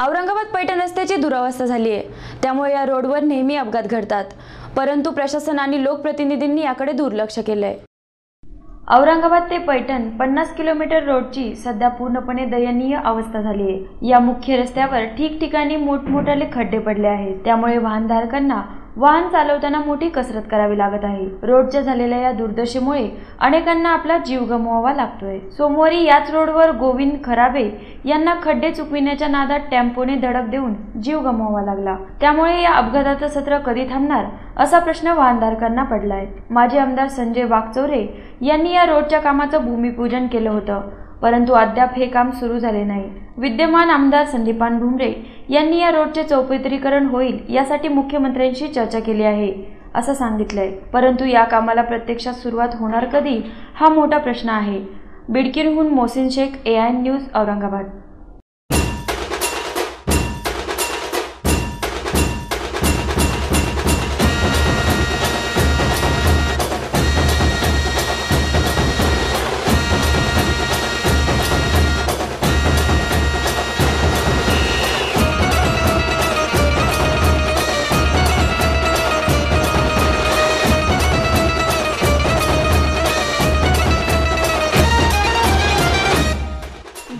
औरंगाबाद पैठण रस्त्याची दुरावस्था झाली आहे. त्यामुळे या रोडवर नेहमी अपघात घडतात. परंतु प्रशासन आणि लोकप्रतिनिधींनी याकडे दुर्लक्ष केलंय. औरंगाबाद ते पैठण पन्नास किलोमीटर रोडची सध्या पूर्णपणे दयनीय अवस्था झाली आहे. या मुख्य रस्त्यावर ठिकठिकाणी मोठमोठाले खड्डे पडले आहेत. त्यामुळे वाहनधारकांना वाहन चालवताना मोठी कसरत करावी लागत आहे. रोडच्या झालेल्या या दुर्दशेमुळे अनेकांना आपला जीव गमवावा लागतोय. सोमवारी याच रोडवर गोविंद खराबे यांना खड्डे चुकविण्याच्या नादात टेम्पोने धडक देऊन जीव गमवावा लागला. त्यामुळे या अपघाताचं सत्र कधी थांबणार असा प्रश्न वाहनधारकांना पडलाय. माजी आमदार संजय वाघचौरे यांनी या रोडच्या कामाचं भूमिपूजन केलं होतं. परंतु अद्याप हे काम सुरू झाले नाही. विद्यमान आमदार संदीपान भुमरे यांनी या रोडचे चौपदरीकरण होईल यासाठी मुख्यमंत्र्यांशी चर्चा केली आहे असं सांगितलंय. परंतु या कामाला प्रत्यक्षात सुरुवात होणार कधी हा मोठा प्रश्न आहे. बिडकीरहून Mohsin Shaikh A I news Aurangabad.